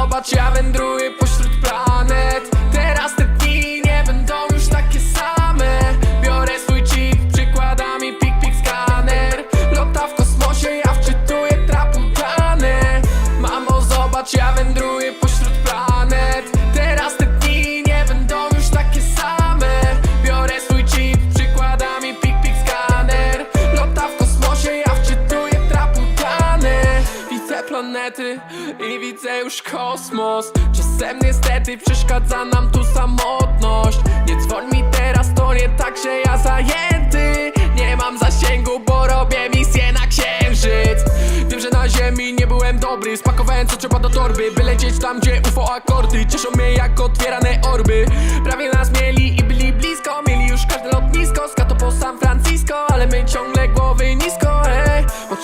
zobacz, ja wędruję widzę już kosmos. Czasem niestety przeszkadza nam tu samotność. Nie dzwoń mi teraz, to nie tak, że ja zajęty. Nie mam zasięgu, bo robię misję na księżyc. Wiem, że na ziemi nie byłem dobry. Spakowałem co trzeba do torby By lecieć tam, gdzie UFO akordy. Cieszą mnie jak otwierane orby. Prawie nas mieli i byli blisko. Mieli już każde lotnisko. Skato po San Francisco Ale my ciągle głowy nisko.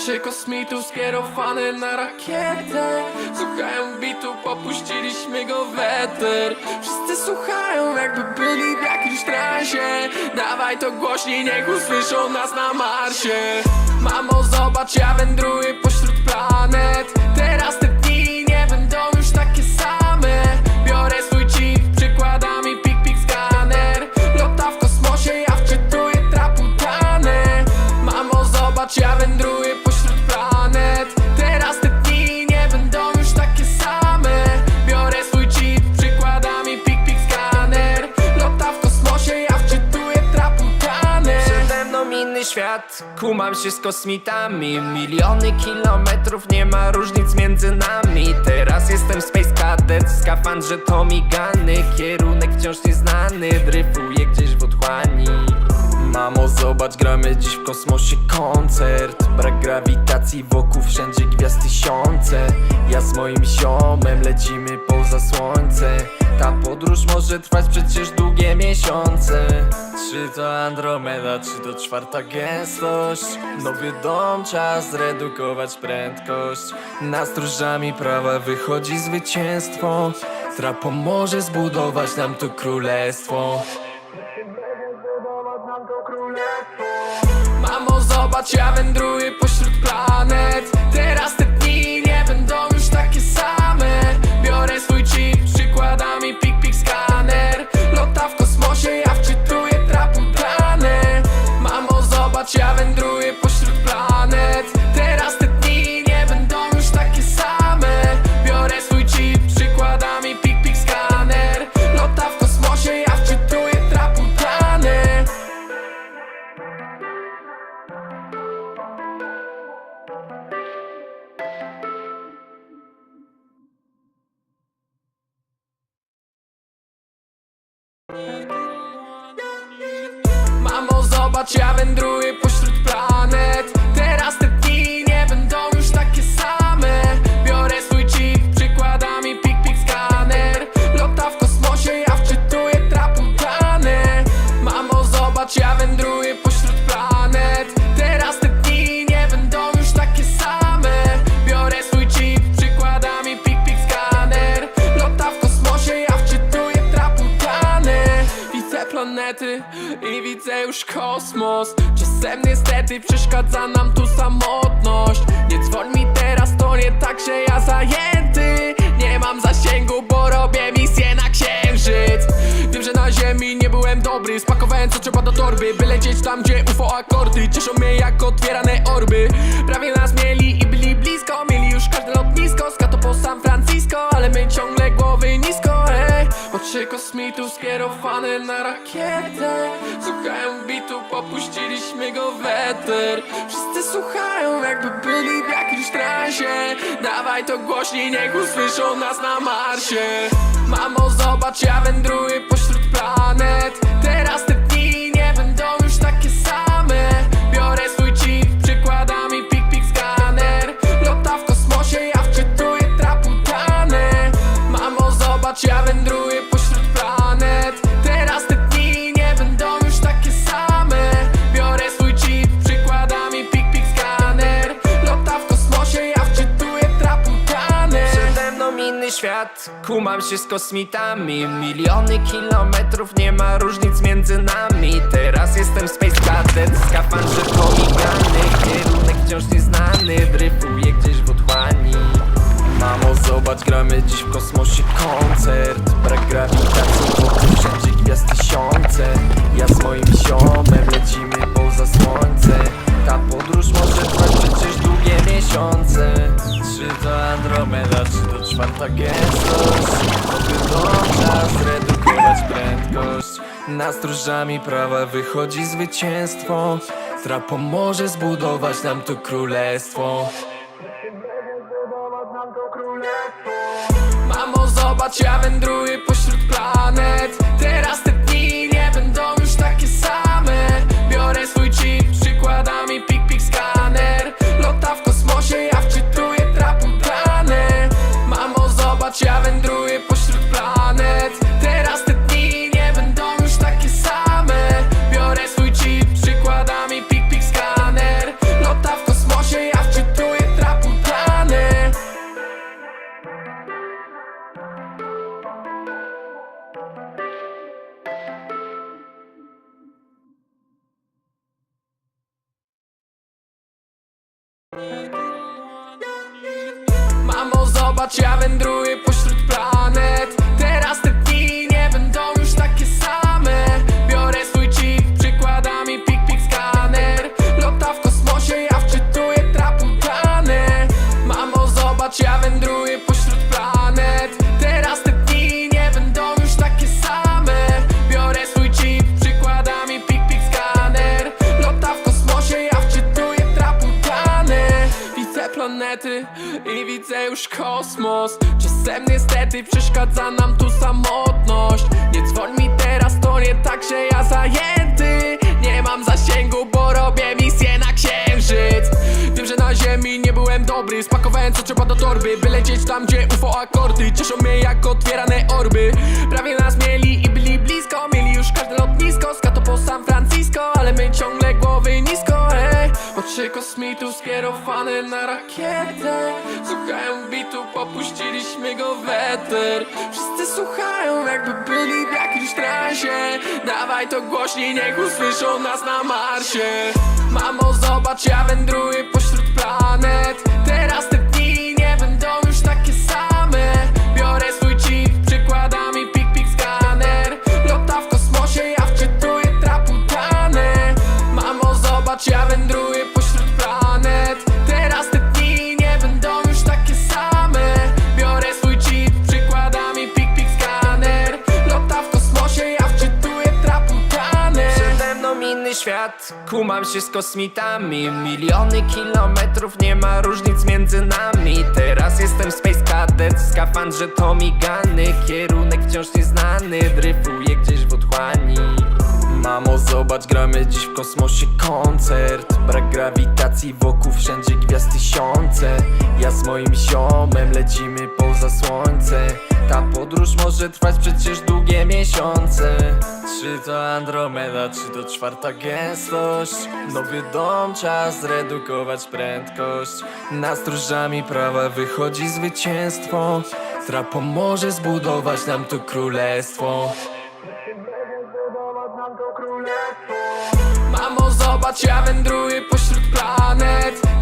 Oczy kosmitów skierowane na rakietę. Słuchają bitu, popuściliśmy go w eter. Wszyscy słuchają jakby byli w jakimś transie. Dawaj to głośniej, niech usłyszą nas na Marsie. Mamo zobacz, ja wędruję pośród planet. Teraz świat, kumam się z kosmitami. Miliony kilometrów, nie ma różnic między nami. Teraz jestem Space Cadet, w skafandrze Tommy Gunny Kierunek wciąż nieznany, dryfuję gdzieś w otchłani Mamo, zobacz, gramy dziś w kosmosie koncert. Brak grawitacji wokół, wszędzie gwiazd tysiące. Ja z moim ziomem lecimy poza słońce. Ta podróż może trwać przecież długie miesiące. Czy to Andromeda, czy to czwarta gęstość. Nowy dom, czas zredukować prędkość. Nad stróżami prawa wychodzi zwycięstwo. Która pomoże zbudować nam to królestwo Mamo zobacz, ja wędruję pośród zobacz, ja wędruję pośród planet już kosmos. Czasem niestety przeszkadza nam tu samotność. Nie dzwoń mi teraz, to nie tak, że ja zajęty. Nie mam zasięgu, bo robię misję na księżyc. Wiem, że na ziemi nie byłem dobry. Spakowałem co trzeba do torby By lecieć tam, gdzie UFO akordy. Cieszą mnie jak otwierane orby. Prawie nas mieli i byli blisko. Mieli już każde lotnisko. Skato po San Francisco Ale my ciągle głowy nisko. Oczy kosmitów skierowane na rakietę. Słuchają bitu, popuściliśmy go w eter. Wszyscy słuchają jakby byli w jakimś transie. Dawaj to głośniej, niech usłyszą nas na Marsie. Mamo zobacz, ja wędruję pośród planet świat, kumam się z kosmitami. Miliony kilometrów, nie ma różnic między nami. Teraz jestem Space Cadet, skafandrze Tommy Gunny Kierunek wciąż nieznany, dryfuję gdzieś w otchłani. Mamo, zobacz, gramy dziś w kosmosie koncert. Brak grawitacji, wokół wszędzie gwiazd tysiące Ja z moim ziomem lecimy poza słońce Ta podróż może trwać przecież długie miesiące. Czy to Andromeda, czy to czwarta gęstość Nowy dom, czas redukować prędkość. Nad stróżami prawa wychodzi zwycięstwo. Która pomoże zbudować nam to królestwo. Mamo, zobacz, ja wędruję pośród planet. Teraz te zobacz, ja wędruję już kosmos. Czasem niestety przeszkadza nam tu samotność. Nie dzwoń mi teraz, to nie tak, że ja zajęty. Nie mam zasięgu, bo robię misję na księżyc. Wiem, że na ziemi nie byłem dobry. Spakowałem co trzeba do torby By lecieć tam, gdzie UFO akordy. Cieszą mnie jak otwierane orby. Prawie nas mieli i byli blisko. Mieli już każde lotnisko. Skato po San Francisco Ale my ciągle głowy nisko. Ej. Oczy kosmitów skierowane na rakietę. Słuchają bitu, popuściliśmy go w eter. Wszyscy słuchają jakby byli w jakimś transie. Dawaj to głośniej, niech usłyszą nas na Marsie. Mamo zobacz, ja wędruję pośród planet. Teraz świat, kumam się z kosmitami. Miliony kilometrów, nie ma różnic między nami. Teraz jestem Space Cadet, w skafandrze Tommy Gunny Kierunek wciąż nieznany, dryfuję gdzieś w otchłani. Mamo, zobacz, gramy dziś w kosmosie koncert. Brak grawitacji, wokół wszędzie gwiazd tysiące Ja z moim ziomem lecimy poza słońce Ta podróż może trwać przecież długie miesiące. Czy to Andromeda, czy to czwarta gęstość. Nowy dom, czas zredukować prędkość. Nad stróżami prawa wychodzi zwycięstwo. Która pomoże zbudować nam to królestwo. Mamo zobacz, ja wędruję pośród planet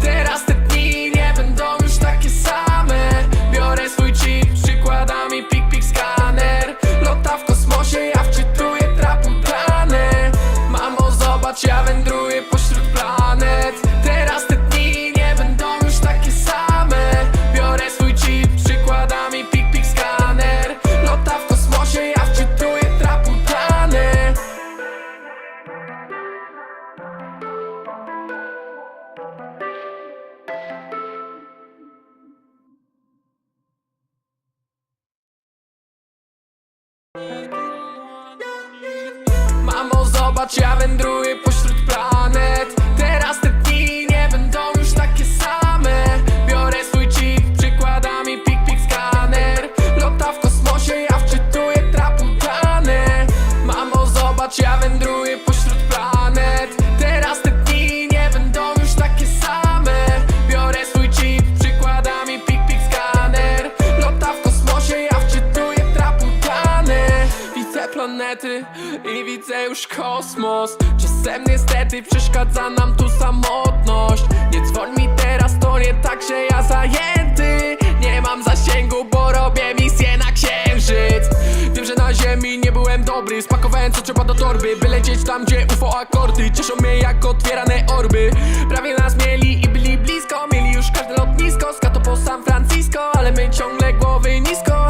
Mamo zobacz, ja wędruję widzę już kosmos. Czasem niestety przeszkadza nam tu samotność. Nie dzwoń mi teraz, to nie tak, że ja zajęty. Nie mam zasięgu, bo robię misję na księżyc. Wiem, że na ziemi nie byłem dobry. Spakowałem co trzeba do torby, by lecieć tam, gdzie UFO akordy. Cieszą mnie jak otwierane orby. Prawie nas mieli i byli blisko. Mieli już każde lotnisko, skato po San Francisco Ale my ciągle głowy nisko.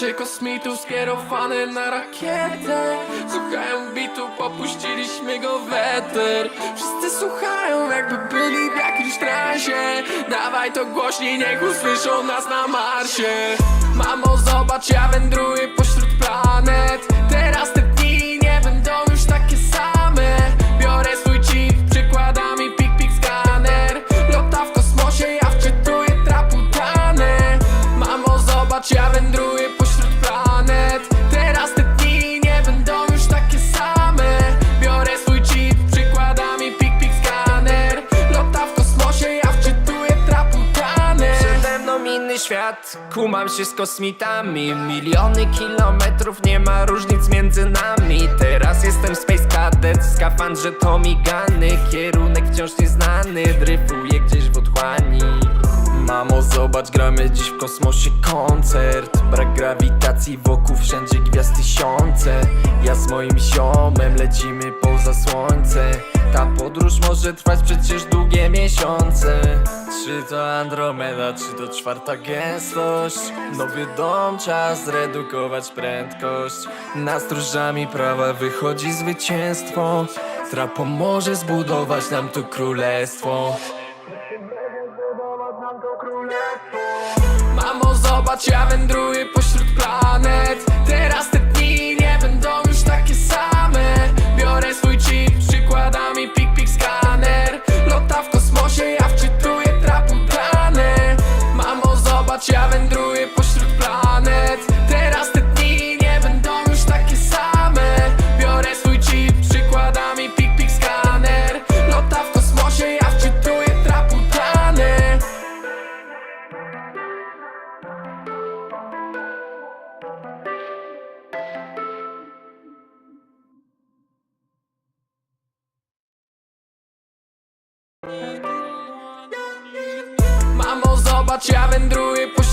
Oczy kosmitów skierowane na rakietę. Słuchają bitu, popuściliśmy go w eter. Wszyscy słuchają jakby byli w jakimś transie. Dawaj to głośniej, niech usłyszą nas na Marsie. Mamo zobacz, ja wędruję pośród planet. Teraz świat, kumam się z kosmitami. Miliony kilometrów, nie ma różnic między nami. Teraz jestem Space Cadet, w skafandrze Tommy Gunny Kierunek wciąż nieznany, dryfuję gdzieś w otchłani. Mamo, zobacz, gramy dziś w kosmosie koncert. Brak grawitacji wokół, wszędzie gwiazd tysiące Ja z moim ziomem lecimy poza słońce. Ta podróż może trwać przecież długie miesiące. Czy to Andromeda, czy to czwarta gęstość. Nowy dom, czas zredukować prędkość. Nad stróżami prawa wychodzi zwycięstwo. Tra pomoże zbudować nam to królestwo. Mamo zobacz, ja wędruję pośród planet. Teraz te Mamo zobacz, ja wędruję pośród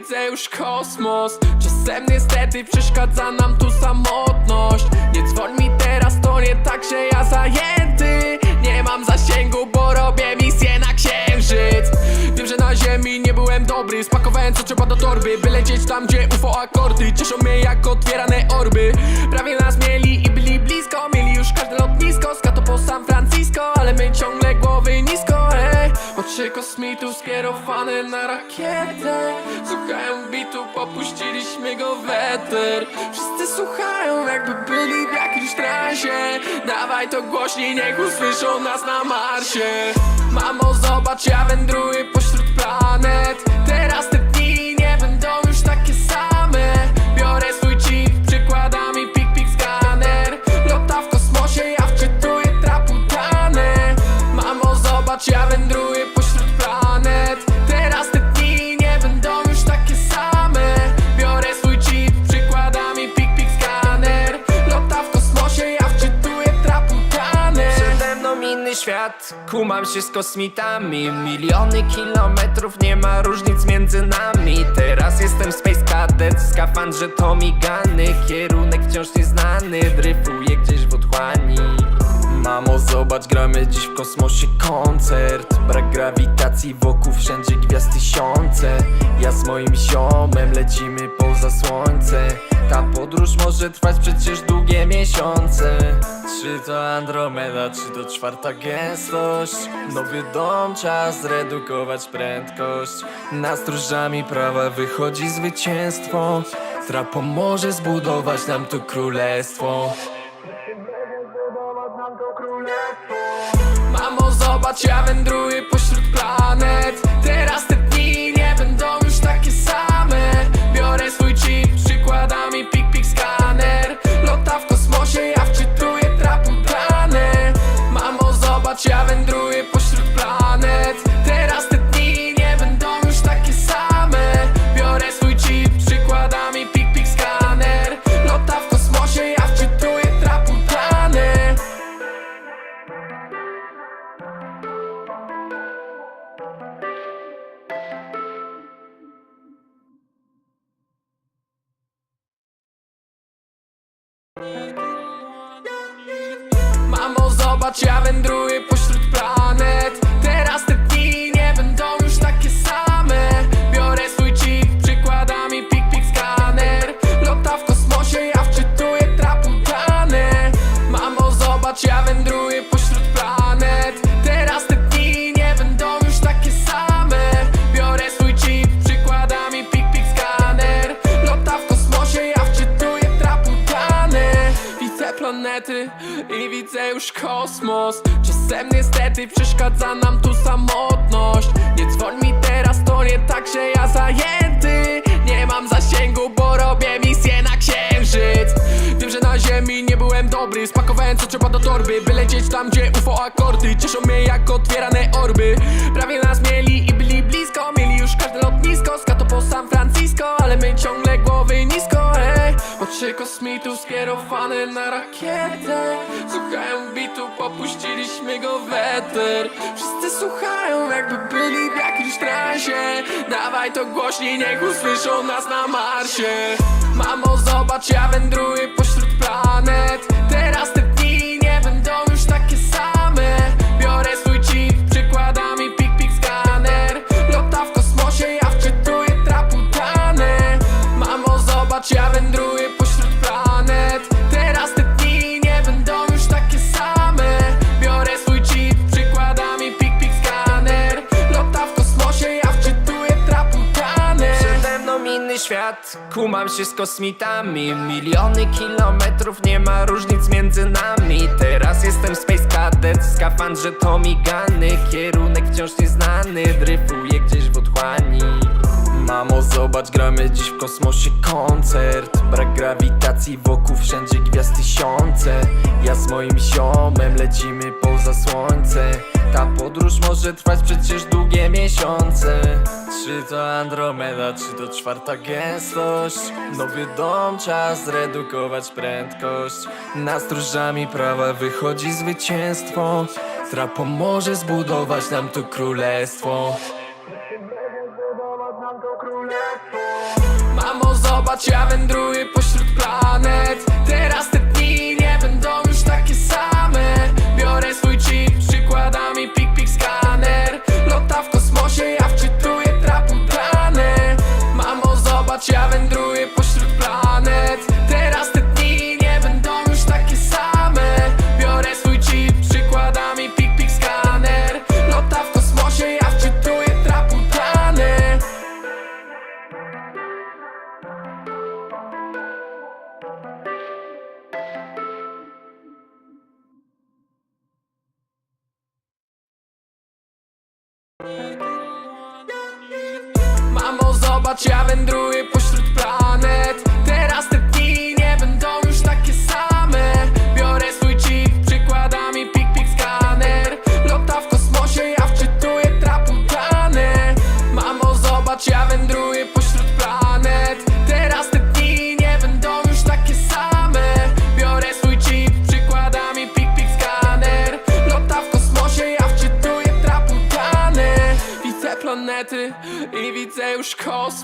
widzę już kosmos. Czasem niestety przeszkadza nam tu samotność. Nie dzwoń mi teraz, to nie tak, że ja zajęty. Nie mam zasięgu, bo robię misję na księżyc. Wiem, że na ziemi nie byłem dobry. Spakowałem co trzeba do torby By lecieć tam, gdzie UFO akordy. Cieszą mnie jak otwierane orby. Prawie nas mieli i Oczy kosmitów skierowane na rakietę. Słuchają bitu, popuściliśmy go w eter. Wszyscy słuchają jakby byli w jakimś transie. Dawaj to głośniej, niech usłyszą nas na Marsie. Mamo zobacz, ja wędruję pośród planet. Teraz te świat, kumam się z kosmitami. Miliony kilometrów, nie ma różnic między nami. Teraz jestem Space Cadet, w skafandrze Tommy Gunny Kierunek wciąż nieznany, dryfuję gdzieś w otchłani Mamo, zobacz, gramy dziś w kosmosie koncert. Brak grawitacji wokół, wszędzie gwiazd tysiące Ja z moim ziomem lecimy poza słońce. Ta podróż może trwać przecież długie miesiące. Czy to Andromeda, czy to czwarta gęstość. Nowy dom, czas zredukować prędkość. Nad stróżami prawa wychodzi zwycięstwo. Tra pomoże zbudować nam to królestwo Zobacz, ja wędruję pośród Ja wędruję pośród planet już kosmos. Czasem niestety przeszkadza nam tu samotność. Nie dzwoń mi teraz, to nie tak, że ja zajęty. Nie mam zasięgu, bo robię misję na księżyc. Wiem, że na ziemi nie byłem dobry. Spakowałem co trzeba do torby By lecieć tam, gdzie UFO akordy. Cieszą mnie jak otwierane orby. Prawie nas mieli i byli blisko. Mieli już każde lotnisko. Skato po San Francisco Ale my ciągle głowy nisko. Oczy kosmitów skierowane na rakietę. Słuchają bitu, popuściliśmy go w eter. Wszyscy słuchają jakby byli w jakimś transie. Dawaj to głośniej, niech usłyszą nas na Marsie. Mamo zobacz, ja wędruję pośród planet. Teraz kumam się z kosmitami. Miliony kilometrów, nie ma różnic między nami. Teraz jestem Space Cadet, w skafandrze Tommy Gunny Kierunek wciąż nieznany, dryfuję gdzieś w otchłani. Mamo, zobacz, gramy dziś w kosmosie koncert. Brak grawitacji wokół, wszędzie gwiazd tysiące Ja z moim ziomem lecimy poza słońce Ta podróż może trwać przecież długie miesiące. Czy to Andromeda, czy to czwarta gęstość. Nowy dom, czas zredukować prędkość. Nad stróżami prawa wychodzi zwycięstwo. Która pomoże zbudować nam to królestwo. Mamo zobacz, ja wędruję pośród planet Mamo zobacz, ja wędruję pośród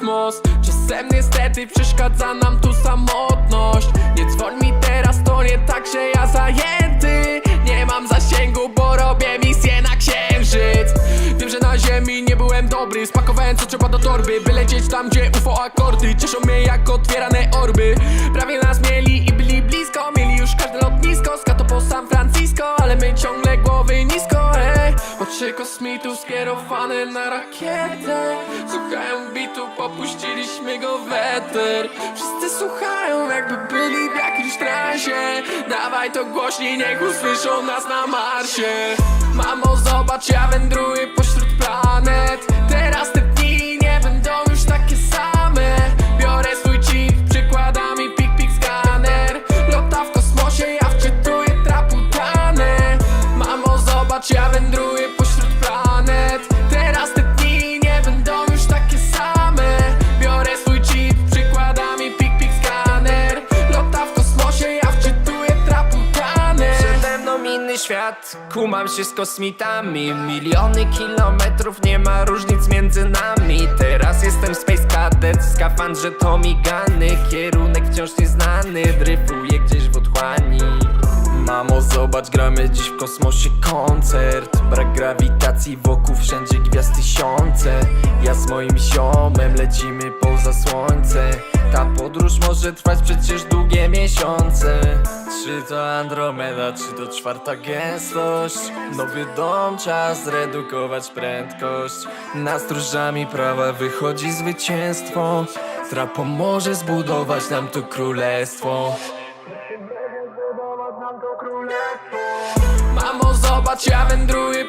kosmos. Czasem niestety przeszkadza nam tu samotność. Nie dzwoń mi teraz, to nie tak, że ja zajęty. Nie mam zasięgu, bo robię misję na księżyc. Wiem, że na ziemi nie byłem dobry. Spakowałem co trzeba do torby By lecieć tam, gdzie UFO akordy. Cieszą mnie jak otwierane orby. Prawie nas mieli i byli blisko. Mieli już każde lotnisko. Skato po San Francisco Ale my ciągle głowy nisko. Oczy kosmitów skierowane na rakietę. Słuchają bitu, popuściliśmy go w eter. Wszyscy słuchają jakby byli w jakimś transie Dawaj to głośniej, niech usłyszą nas na Marsie. Mamo zobacz, ja wędruję pośród planet. Teraz te Kumam się z kosmitami. Miliony kilometrów, nie ma różnic między nami. Teraz jestem Space Cadet W skafandrze Tommy Gunny Kierunek wciąż nieznany Dryfuję gdzieś w otchłani. Mamo, zobacz, gramy dziś w kosmosie koncert. Brak grawitacji wokół, wszędzie gwiazd tysiące. Ja z moim ziomem lecimy poza słońce. Ta podróż może trwać przecież długie miesiące. Czy to Andromeda, czy to czwarta gęstość? Nowy dom, czas zredukować prędkość. Nad stróżami prawa wychodzi zwycięstwo. Która pomoże zbudować nam to królestwo. Mamo, zobacz, ja wędruję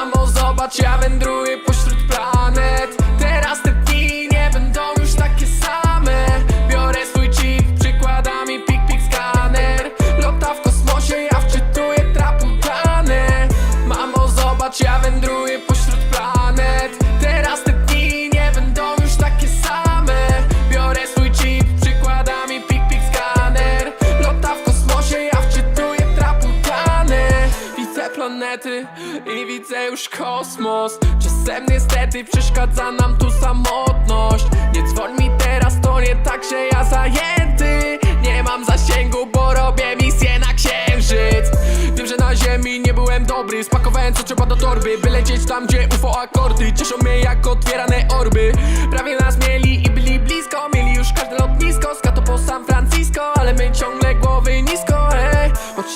Mamo, zobacz, ja wędruję pośród kosmos. Czasem niestety przeszkadza nam tu samotność. Nie dzwoń mi teraz, to nie tak, że ja zajęty. Nie mam zasięgu, bo robię misję na księżyc. Wiem, że na ziemi nie byłem dobry. Spakowałem co trzeba do torby By lecieć tam, gdzie UFO akordy. Cieszą mnie jak otwierane orby. Prawie nas mieli i byli blisko. Mieli już każde lotnisko. Skato po San Francisco Ale my ciągle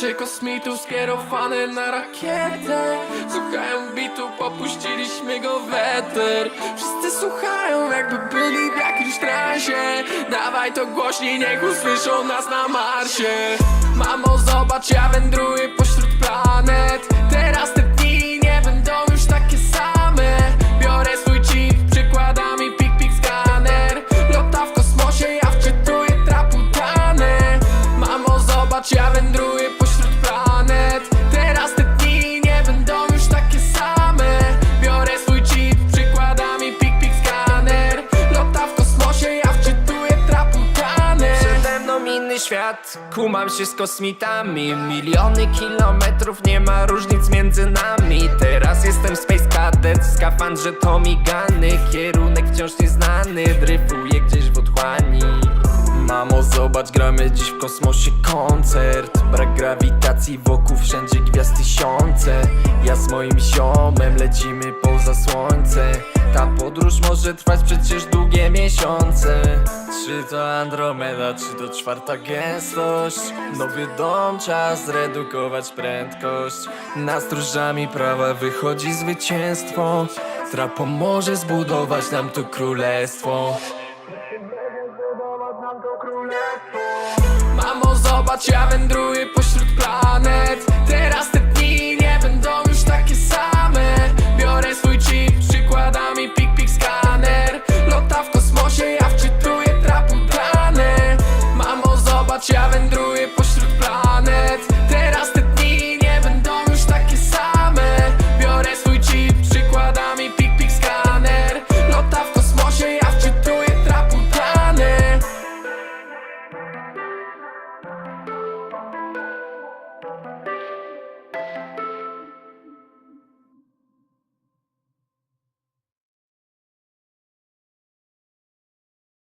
Oczy kosmitów skierowane na rakietę. Słuchają bitu, popuściliśmy go w eter. Wszyscy słuchają jakby byli w jakimś transie. Dawaj to głośniej, niech usłyszą nas na Marsie. Mamo, zobacz, ja wędruję pośród planet. Teraz świat, kumam się z kosmitami. Miliony kilometrów, nie ma różnic między nami. Teraz jestem Space Cadet w skafandrze Tommy Gunny Kierunek wciąż nieznany, dryfuję gdzieś w otchłani Mamo, zobacz, gramy dziś w kosmosie koncert. Brak grawitacji wokół, wszędzie gwiazd tysiące Ja z moim ziomem lecimy poza słońce. Ta podróż może trwać przecież długie miesiące. Czy to Andromeda, czy to czwarta gęstość. Nowy dom, czas zredukować prędkość. Nad stróżami prawa wychodzi zwycięstwo. Która pomoże zbudować nam to królestwo Mamo, zobacz, ja wędruję planet